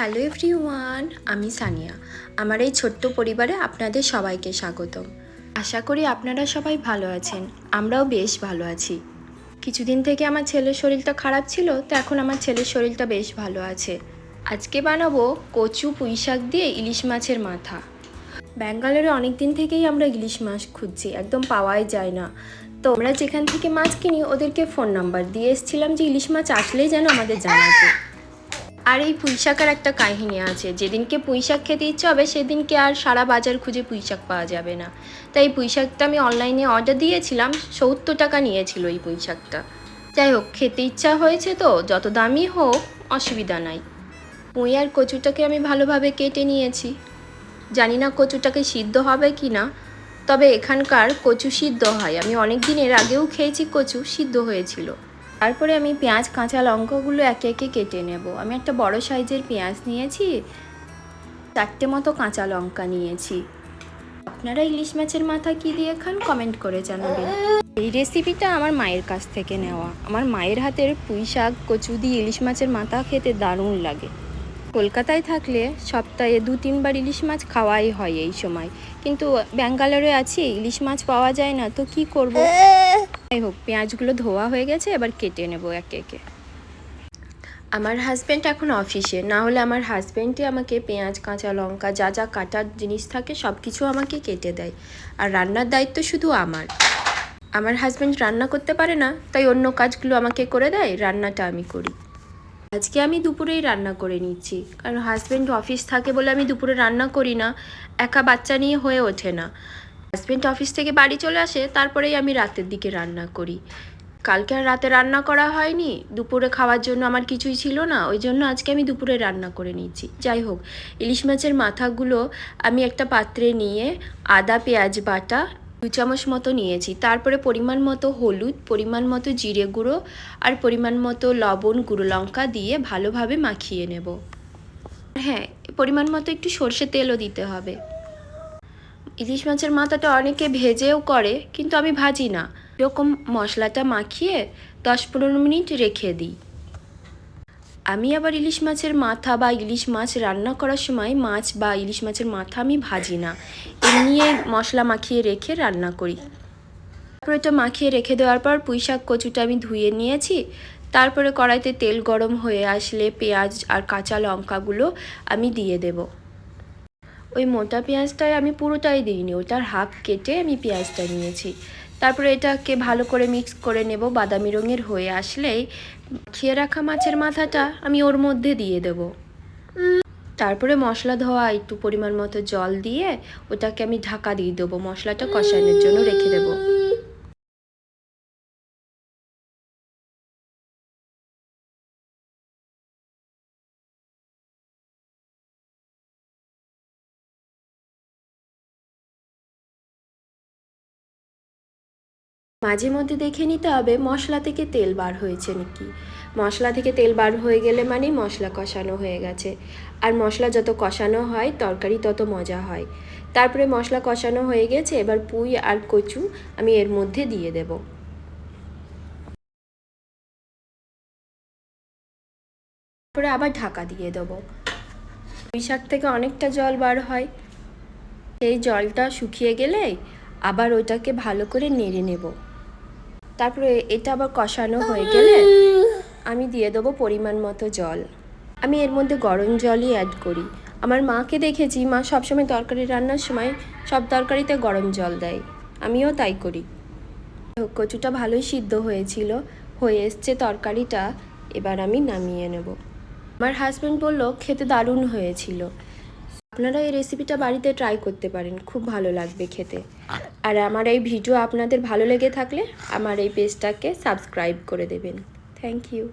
Hello everyone আমি সানিয়া। আমার এই ছোট্ট পরিবারে আপনাদের সবাইকে স্বাগতম। আশা করি আপনারা সবাই ভালো আছেন, আমরাও বেশ ভালো আছি। কিছুদিন থেকে আমার ছেলের শরীরটা খারাপ ছিল, তো এখন আমার ছেলের শরীরটা বেশ ভালো আছে। আজকে বানাবো কচু পুঁই শাক দিয়ে ইলিশ মাছের মাথা। ব্যাঙ্গালোরে অনেক দিন থেকেই আমরা ইলিশ মাছ খুঁজছি, একদম পাওয়াই যায় না। তো আমরা যেখান থেকে মাছ কিনি, ওদেরকে ফোন নাম্বার দিয়ে এসেছিলাম যে ইলিশ মাছ আসলেই যেন আমাদের জানাতে আর এই পুঁইশাকের একটা কাহিনী আছে। যেদিনকে পুঁইশাক খেতে ইচ্ছে হবে, সেদিনকে আর সারা বাজার খুঁজে পুঁইশাক পাওয়া যাবে না। তাই এই পুঁইশাকটা আমি অনলাইনে অর্ডার দিয়েছিলাম, সত্তর টাকা নিয়েছিল এই পুঁইশাকটা। যাই হোক, খেতে ইচ্ছা হয়েছে তো, যত দামি হোক, অসুবিধা নাই। পুঁই আর কচুটাকে আমি ভালোভাবে কেটে নিয়েছি। জানি না কচুটাকে সিদ্ধ হবে কি না তবে এখানকার কচু সিদ্ধ হয়। আমি অনেক দিনের আগেও খেয়েছি কচু, সিদ্ধ হয়েছিল। তারপরে আমি পেঁয়াজ, কাঁচা লঙ্কাগুলো একে একে কেটে নেব। আমি একটা বড় সাইজের পেঁয়াজ নিয়েছি, চারটে মতো কাঁচা লঙ্কা নিয়েছি। আপনারা ইলিশ মাছের মাথা কি দিয়ে খান কমেন্ট করে জানাবেন। এই রেসিপিটা আমার মায়ের কাছ থেকে নেওয়া। আমার মায়ের হাতের পুঁই শাক, কচু দিয়ে ইলিশ মাছের মাথা খেতে দারুণ লাগে। কলকাতায় থাকলে সপ্তাহে দু, তিনবার ইলিশ মাছ খাওয়াই হয় এই সময়। কিন্তু ব্যাঙ্গালোরে আছি, ইলিশ মাছ পাওয়া যায় না, তো কি করব? যাই হোক, পেঁয়াজগুলো ধোয়া হয়ে গেছে, এবার কেটে নেব একে একে। আমার হাজব্যান্ড এখন অফিসে না হলে আমার হাজব্যান্ডই আমাকে পেঁয়াজ, কাঁচা লঙ্কা, যা যা কাটার জিনিস থাকে সব কিছু আমাকে কেটে দেয়। আর রান্নার দায়িত্ব শুধু আমার। আমার হাজব্যান্ড রান্না করতে পারে না, তাই অন্য কাজগুলো আমাকে করে দেয়, রান্নাটা আমি করি। আজকে আমি দুপুরেই রান্না করে নিচ্ছি, কারণ হাজব্যান্ড অফিস থাকে বলে আমি দুপুরে রান্না করি না, একা বাচ্চা নিয়ে হয়ে ওঠে না। হাজব্যান্ড অফিস থেকে বাড়ি চলে আসে, তারপরেই আমি রাতের দিকে রান্না করি। কালকে আর রাতে রান্না করা হয়নি, দুপুরে খাওয়ার জন্য আমার কিছুই ছিল না, ওই জন্য আজকে আমি দুপুরে রান্না করে নিয়েছি। যাই হোক, ইলিশ মাছের মাথাগুলো আমি একটা পাত্রে নিয়ে আদা, পেঁয়াজ বাটা দু চামচ মতো নিয়েছি। তারপরে পরিমাণ মতো হলুদ, পরিমাণ মতো জিরে গুঁড়ো আর পরিমাণ মতো লবণ, গুঁড়ো লঙ্কা দিয়ে ভালোভাবে মাখিয়ে নেব। হ্যাঁ পরিমাণ মতো একটু সর্ষে তেলও দিতে হবে। ইলিশ মাছের মাথাটা অনেকে ভেজেও করে, কিন্তু আমি ভাজি না। এরকম মশলাটা মাখিয়ে দশ পনেরো মিনিট রেখে দিই। আমি আবার ইলিশ মাছের মাথা বা ইলিশ মাছ রান্না করার সময় মাছ বা ইলিশ মাছের মাথা আমি ভাজি না। এমনি মশলা মাখিয়ে রেখে রান্না করি। তারপর এটা মাখিয়ে রেখে দেওয়ার পর পুঁই শাক কচুটা আমি ধুয়ে নিয়েছি। তারপরে কড়াইতে তেল গরম হয়ে আসলে পেঁয়াজ আর কাঁচা লঙ্কাগুলো আমি দিয়ে দেব। ওই মোটা পেঁয়াজটাই আমি পুরোটাই দিইনি ওটার হাফ কেটে আমি পেঁয়াজটা নিয়েছি। তারপরে এটাকে ভালো করে মিক্স করে নেব, বাদামি রঙের হয়ে আসলেই খেয়ে রাখা মাছের মাথাটা আমি ওর মধ্যে দিয়ে দেব। তারপরে মশলা ধোয়া একটু পরিমাণ মতো জল দিয়ে ওটাকে আমি ঢাকা দিয়ে দেবো, মশলাটা কষানোর জন্য রেখে দেবো। মাঝে মধ্যে দেখে নিতে হবে মশলা থেকে তেল বার হয়েছে নাকি। মশলা থেকে তেল বার হয়ে গেলে মানেই মশলা কষানো হয়ে গেছে। আর মশলা যত কষানো হয়, তরকারি তত মজা হয়। তারপরে মশলা কষানো হয়ে গেছে, এবার পুঁই আর কচু আমি এর মধ্যে দিয়ে দেব। তারপরে আবার ঢাকা দিয়ে দেবো। পুঁই শাক থেকে অনেকটা জল বার হয়। সেই জলটা শুকিয়ে গেলে আবার ওটাকে ভালো করে নেড়ে নেব। তারপরে এটা আবার কষানো হয়ে গেলে আমি দিয়ে দেবো পরিমাণ মতো জল। আমি এর মধ্যে গরম জলই অ্যাড করি। আমার মাকে দেখেছি মা সবসময় তরকারি রান্নার সময় সব তরকারিতে গরম জল দেয়। আমিও তাই করি। কচুটা ভালোই সিদ্ধ হয়েছিল হয়ে এসছে তরকারিটা। এবার আমি নামিয়ে নেব। আমার হাজব্যান্ড বলল খেতে দারুণ হয়েছিল। আপনারা এই রেসিপিটা বাড়িতে ট্রাই করতে পারেন, খুব ভালো লাগবে খেতে। আর আমার এই ভিডিও আপনাদের ভালো লেগে থাকলে আমার এই পেজটাকে সাবস্ক্রাইব করে দেবেন। Thank you